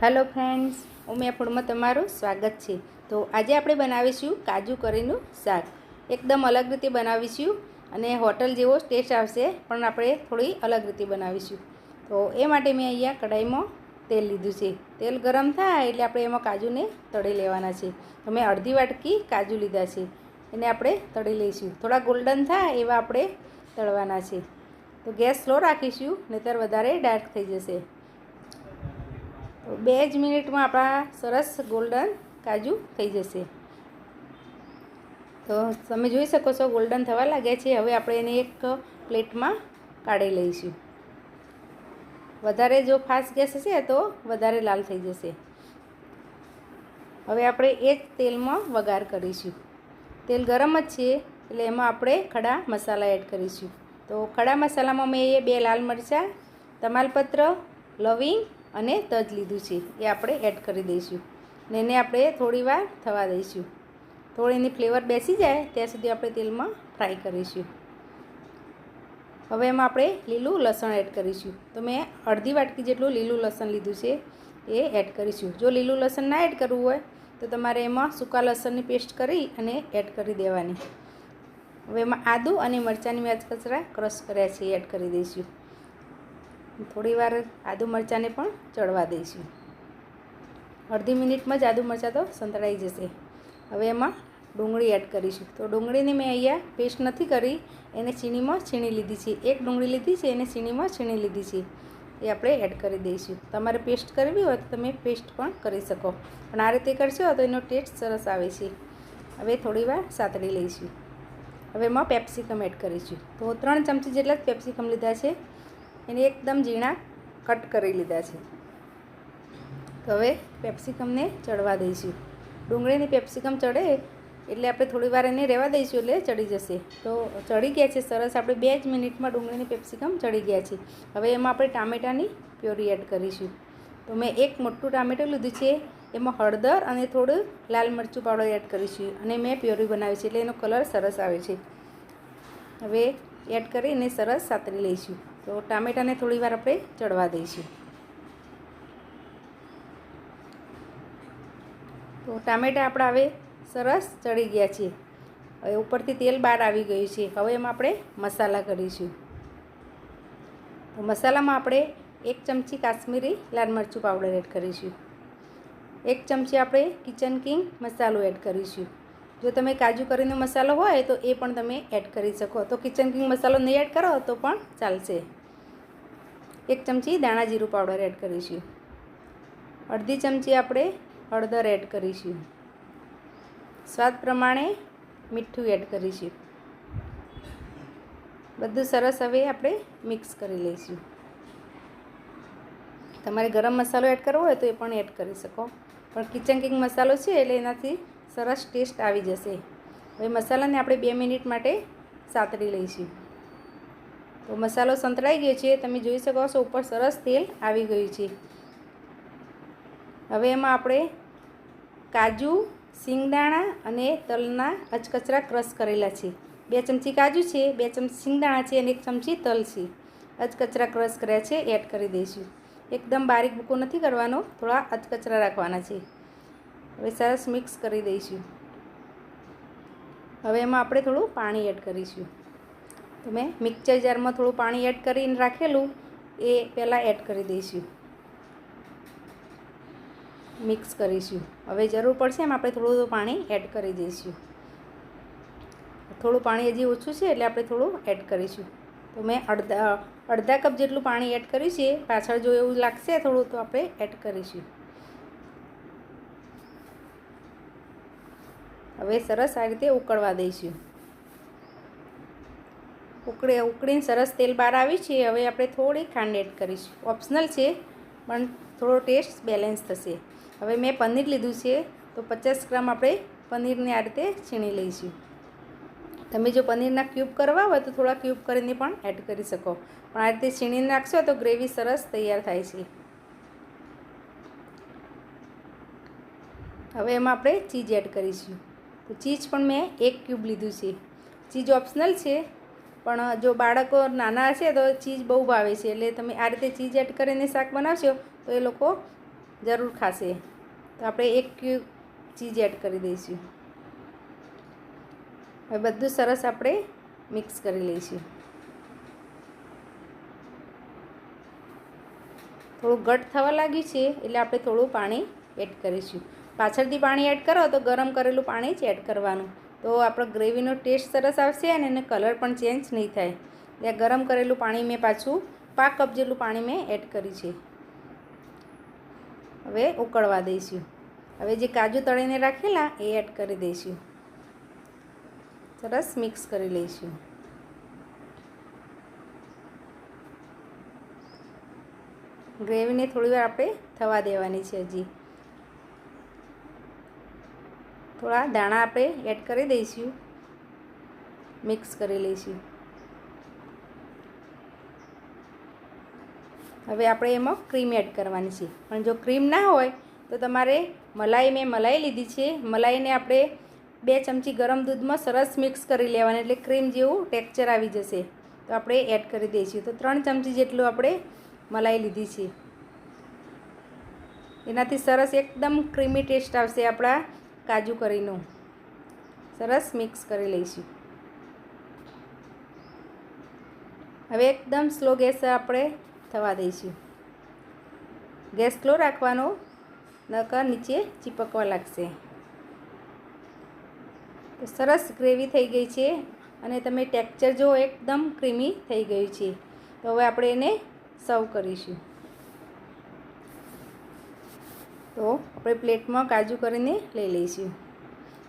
Hello friends Umiya ફૂડમાં તમારું સ્વાગત છે. તો આજે આપણે બનાવીશું કાજુ કરીનું શાક. એકદમ અલગ રીતે બનાવીશું અને હોટલ જેવો ટેસ્ટ આવશે, પણ આપણે થોડી અલગ રીતે બનાવીશું. તો એ માટે મેં અહીંયા કઢાઈમાં તેલ લીધું છે. તેલ ગરમ થાય એટલે આપણે એમાં કાજુને તળી લેવાના છે. તો મેં અડધી વાટકી કાજુ લીધા છે. એને આપણે તળી લઈશું. થોડા ગોલ્ડન થાય એવા આપણે તળવાના છે. તો ગેસ સ્લો રાખીશું, નહીંતર વધારે ડાર્ક થઈ જશે. બે જ મિનિટમાં આપણા સરસ ગોલ્ડન કાજુ થઈ જશે. તો તમે જોઈ શકો છો ગોલ્ડન થવા લાગ્યા છે. હવે આપણે એને એક પ્લેટમાં કાઢી લઈશું. વધારે જો ફાસ્ટ ગેસ હશે તો વધારે લાલ થઈ જશે. હવે આપણે એ જ તેલમાં વઘાર કરીશું. તેલ ગરમ જ છે, એટલે એમાં આપણે ખડા મસાલા એડ કરીશું. તો ખડા મસાલામાં મેં એ બે લાલ મરચાં, તમાલપત્ર, લવિંગ અને તજ લીધું છે, એ આપણે એડ કરી દઈશું. ને એને આપણે થોડી વાર થવા દઈશું. થોડી એની ફ્લેવર બેસી જાય, ત્યાં સુધી આપણે તેલમાં ફ્રાય કરીશું. હવે એમાં આપણે લીલું લસણ એડ કરીશું. તો મેં અડધી વાટકી જેટલું લીલું લસણ લીધું છે, એ એડ કરીશું. જો લીલું લસણ ના એડ કરવું હોય, તો તમારે એમાં સૂકા લસણની પેસ્ટ કરી અને એડ કરી દેવાની. હવે એમાં આદું અને મરચાંની મેચ કચરા ક્રશ કર્યા છે એડ કરી દઈશું. થોડી વાર આદુ મરચાંને પણ ચડવા દઈશું. અડધી મિનિટમાં જ આદુ મરચાં તો સંતળાઈ જશે. હવે એમાં ડુંગળી એડ કરીશું. તો ડુંગળીને મેં અહીંયા પેસ્ટ નથી કરી, એને છીણીમાં છીણી લીધી છે. એક ડુંગળી લીધી છે, એને છીણીમાં છીણી લીધી છે. એ આપણે એડ કરી દઈશું. તમારે પેસ્ટ કરવી હોય તો તમે પેસ્ટ પણ કરી શકો. પણ આ રીતે કરશો તો એનો ટેસ્ટ સરસ આવે છે. હવે થોડી વાર સાતડી લઈશું. હવે એમાં પેપ્સિકમ એડ કરીશું. તો ત્રણ ચમચી જેટલા જ પેપ્સિકમ લીધા છે. એને એકદમ ઝીણા કટ કરી લીધા છે. તો હવે પેપ્સિકમને ચડવા દઈશું. ડુંગળીની પેપ્સિકમ ચડે એટલે આપણે થોડી વાર એને રહેવા દઈશું એટલે ચડી જશે. તો ચડી ગયા છે સરસ. આપણે બે જ મિનિટમાં ડુંગળીની પેપ્સિકમ ચડી ગયા છે. હવે એમાં આપણે ટામેટાની પ્યોરી એડ કરીશું. તો મેં એક મોટું ટામેટું લીધું છે. એમાં હળદર અને થોડું લાલ મરચું પાવડર એડ કરીશું. અને મેં પ્યોરી બનાવી છે એટલે એનો કલર સરસ આવે છે. હવે એડ કરીને સરસ સાતરી લઈશું. તો ટામેટાને થોડી વાર આપણે ચડવા દઈશું. તો ટામેટા આપણા હવે સરસ ચડી ગયા છે. હવે ઉપરથી તેલ બહાર આવી ગયું છે. હવે એમાં આપણે મસાલા કરીશું. તો મસાલામાં આપણે એક ચમચી કાશ્મીરી લાલ મરચું પાવડર એડ કરીશું. એક ચમચી આપણે કિચન કિંગ મસાલો એડ કરીશું. જો તમે કાજુ કરીનો મસાલો હોય તો એ પણ તમે એડ કરી શકો. તો કિચન કિંગ મસાલો નહીં એડ કરો તો પણ ચાલશે. એક ચમચી દાણા જીરું પાવડર એડ કરીશું. અડધી ચમચી આપણે હળદર એડ કરીશું. સ્વાદ પ્રમાણે મીઠું એડ કરીશું. બધું સરસ હવે આપણે મિક્સ કરી લઈશું. તમારે ગરમ મસાલો એડ કરવો હોય તો એ પણ એડ કરી શકો. પણ કિચન કિંગ મસાલો છે એટલે એનાથી સરસ ટેસ્ટ આવી જશે. હવે મસાલાને આપણે બે મિનિટ માટે સાતરી લઈશું. તો મસાલો સંતળાઈ ગયો છે, તમે જોઈ શકો છો, ઉપર સરસ તેલ આવી ગયું છે. હવે એમાં આપણે કાજુ, સિંગદાણા અને તલના અચકચરા ક્રશ કરેલા છે. બે ચમચી કાજુ છે, બે ચમચી સિંગદાણા છે અને એક ચમચી તલ છે. અચકચરા ક્રશ કર્યા છે, એડ કરી દઈશું. એકદમ બારીક ભૂકો નથી કરવાનો, થોડા અચકચરા રાખવાના છે. હવે સરસ મિક્સ કરી દઈશું. હવે એમાં આપણે થોડું પાણી એડ કરીશું. તો મેં મિક્સર જારમાં થોડું પાણી એડ કરીને રાખેલું, એ પહેલાં એડ કરી દઈશું. મિક્સ કરીશું. હવે જરૂર પડશે એમ આપણે થોડું પાણી એડ કરી દઈશું. થોડું પાણી હજી ઓછું છે એટલે આપણે થોડું એડ કરીશું. તો મેં અડધા અડધા કપ જેટલું પાણી એડ કર્યું છે, પાછળ જો એવું લાગશે થોડું તો આપણે એડ કરીશું. હવે સરસ આ રીતે ઉકળવા દઈશું. ઉકળે ઉકળીને સરસ તેલ બહાર આવી છે. હવે આપણે થોડી ખાંડ એડ કરીશું. ઓપ્શનલ છે, પણ થોડો ટેસ્ટ બેલેન્સ થશે. હવે મેં પનીર લીધું છે, તો પચાસ ગ્રામ આપણે પનીરને આ રીતે છીણી લઈશું. તમે જો પનીરના ક્યુબ કરવા હોય તો થોડા ક્યુબ કરીને પણ એડ કરી શકો. પણ આ રીતે છીણીને નાખશો તો ગ્રેવી સરસ તૈયાર થાય છે. હવે એમાં આપણે ચીઝ એડ કરીશું. તો ચીઝ પણ મેં એક ક્યુબ લીધું છે. ચીઝ ઓપ્શનલ છે પણ જો બાળકો નાના હશે તો ચીઝ બહુ ભાવે છે. એટલે તમે આ રીતે ચીઝ એડ કરીને શાક બનાવશો તો એ લોકો જરૂર ખાશે. તો આપણે એક ચીઝ એડ કરી દઈશું. હવે બધું સરસ આપણે મિક્સ કરી લઈશું. થોડું ઘટ થવા લાગ્યું છે, એટલે આપણે થોડું પાણી એડ કરીશું. પાછળથી પાણી એડ કરો તો ગરમ કરેલું પાણી જ એડ કરવાનું. તો આપણો ગ્રેવીનો ટેસ્ટ સરસ આવશે અને એને કલર પણ ચેન્જ નહીં થાય. એટલે ગરમ કરેલું પાણી મેં પાછું પાંચ કપ જેટલું પાણી મેં એડ કર્યું છે. હવે ઉકળવા દઈશું. હવે જે કાજુ તળીને રાખેલા એ એડ કરી દઈશું. સરસ મિક્સ કરી લઈશું. ગ્રેવીને થોડીવાર આપણે થવા દેવાની છે હજી. થોડા દાણા આપણે એડ કરી દઈશું. મિક્સ કરી લઈશું. હવે આપણે એમાં ક્રીમ એડ કરવાની છે. પણ જો ક્રીમ ના હોય, તો તમારે મલાઈ મેં મલાઈ લીધી છે. મલાઈને આપણે બે ચમચી ગરમ દૂધમાં સરસ મિક્સ કરી લેવાની, એટલે ક્રીમ જેવું ટેક્ચર આવી જશે. તો આપણે એડ કરી દઈશું. તો ત્રણ ચમચી જેટલું આપણે મલાઈ લીધી છે. એનાથી સરસ એકદમ ક્રીમી ટેસ્ટ આવશે આપણા કાજુ કરીનું સરસ મિક્સ કરી લઈશું. હવે એકદમ સ્લો ગેસ આપણે થવા દઈશું. ગેસ સ્લો રાખવાનો, નકર નીચે ચીપકવા લાગશે. સરસ ગ્રેવી થઈ ગઈ છે અને તમે ટેક્ચર જો એકદમ ક્રીમી થઈ ગયું છે. તો હવે આપણે એને સર્વ કરીશું. તો આપણે પ્લેટમાં કાજુ કરીને લઈ લઈશું.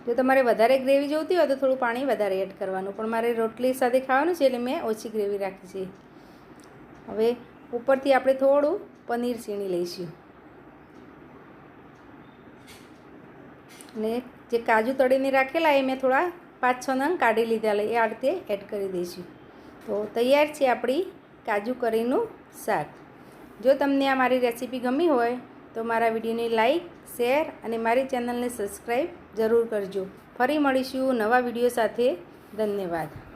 જો તમારે વધારે ગ્રેવી જોઈતી હોય તો થોડું પાણી વધારે એડ કરવાનું. પણ મારે રોટલી સાથે ખાવાનું છે એટલે મેં ઓછી ગ્રેવી રાખી છે. હવે ઉપરથી આપણે થોડું પનીર છીણી લઈશું. અને જે કાજુ તળીને રાખેલા એ મેં થોડા પાંચ, છ નંગ કાઢી લીધા એ આ રીતે એડ કરી દઈશું. તો તૈયાર છે આપણી કાજુ કરીનું શાક. જો તમને આ મારી રેસીપી ગમી હોય તો મારા વિડીયોને લાઈક, શેર અને મારી ચેનલને સબસ્ક્રાઈબ જરૂર કરજો. ફરી મળીશું નવા વીડિયો સાથે. ધન્યવાદ.